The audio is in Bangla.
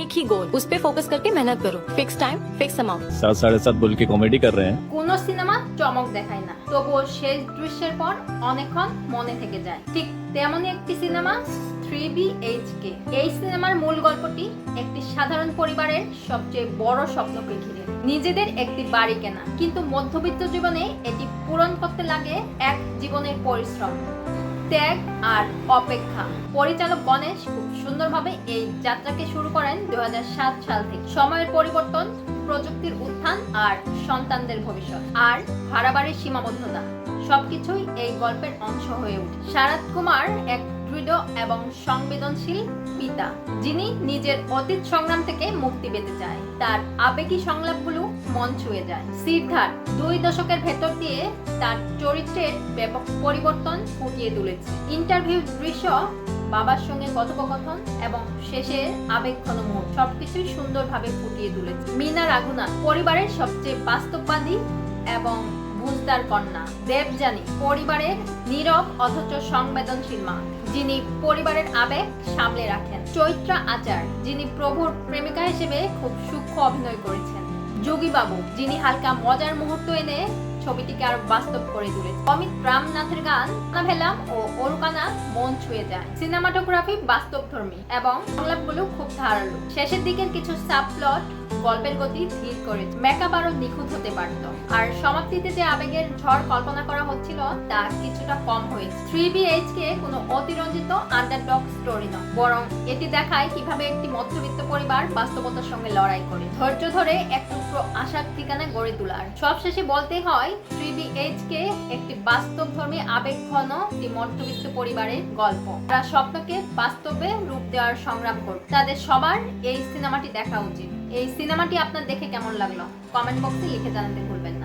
एक ही गोल उस पे फोकस करके मेहनत करो फिक्स टाइम फिक्स अमाउंट सात साढ़े सात बोल के कॉमेडी कर रहे हैं কোন সিনেমা চমক দেখায় না তবুও শেষ দৃশ্যের পর অনেকক্ষণ মনে থেকে যায় ঠিক তেমনই একটি cinema three B H K এই সিনেমার মূল গল্পটি একটি সাধারণ পরিবারের সবচেয়ে বড় স্বপ্নকে ঘিরে নিজেদের একটি বাড়ি কেনা কিন্তু মধ্যবিত্ত জীবনে এটি পূরণ করতে লাগে এক জীবনের পরিশ্রম ত্যাগ আর অপেক্ষা। পরিচালক গণেশ খুব সুন্দরভাবে এই যাত্রাকে শুরু করেন দু হাজার সাত সাল থেকে। সময়ের পরিবর্তন প্রযুক্তির উত্থান আর সন্তানদের ভবিষ্যৎ। আর ভাড়া বাড়ির সীমাবদ্ধতা। সবকিছুই এই গল্পের অংশ হয়ে ওঠে শারদ কুমার এক দৃঢ় এবং সংবেদনশীল পিতা, যিনি নিজের অতীত সংগ্রাম থেকে মুক্তি পেতে চায়। তার আবেগী সংলাপগুলো মন ছুঁয়ে যায়। সিদ্ধার্থ দুই দশকের ভেতর দিয়ে তার চরিত্রের ব্যাপক পরিবর্তন ফুটিয়ে তুলেছে। ইন্টারভিউ দৃশ্য বাবার সঙ্গে কথোপকথন এবং শেষে আবেগঘন মুহূর্ত সবকিছুই সুন্দরভাবে ফুটিয়ে তুলেছে। মিনা রাঘুনাথ পরিবারের সবচেয়ে বাস্তববাদী এবং বুঝদার কন্যা। দেবজানি পরিবারের নীরব অথচ সংবেদনশীল মা, যিনি পরিবারের আবেগ সামলে রাখেন। চৈত্রা আচার, যিনি প্রভুর প্রেমিকা হিসেবে খুব সূক্ষ্ম অভিনয় করেছেন। যোগী বাবু যিনি হালকা মজার মুহূর্ত এনে ছবিটিকে আরও বাস্তব করে তুলে। অমিত রামনাথের গান ভেলাম ও অরুকানা মন ছুঁয়ে যায়। সিনেমাটোগ্রাফি বাস্তবধর্মী এবং সংলাপগুলো খুব ধারালো। শেষের দিকের কিছু সাবপ্লট গল্পের গতি ধীর করে মেকআপ আরও নিখুঁত হতে পারত। আর সমাপ্তিতে যে আবেগের ঝড় কল্পনা করা হচ্ছিল, তা কিছুটা কম হয়েছে থ্রি বিএইচ কে কোনো অতিরঞ্জিত আন্ডারডগ স্টোরি নয়। বরং এটি দেখায় কীভাবে একটি মধ্যবিত্ত পরিবার বাস্তবতার সঙ্গে লড়াই করে। ধৈর্য ধরে এক টুকরো আশার ঠিকানা গড়ে তোলার। সবশেষে বলতে হয়, থ্রি বিএইচ কে একটি বাস্তবধর্মী আবেগ ঘন একটি মধ্যবিত্ত পরিবারের গল্প। তারা স্বপ্নকে বাস্তবে রূপ দেওয়ার সংগ্রাম করবে। তাদের সবার এই সিনেমাটি দেখা উচিত। এই সিনেমাটি আপনার দেখে কেমন লাগল? কমেন্ট বক্সে লিখে জানাতে ভুলবেন না।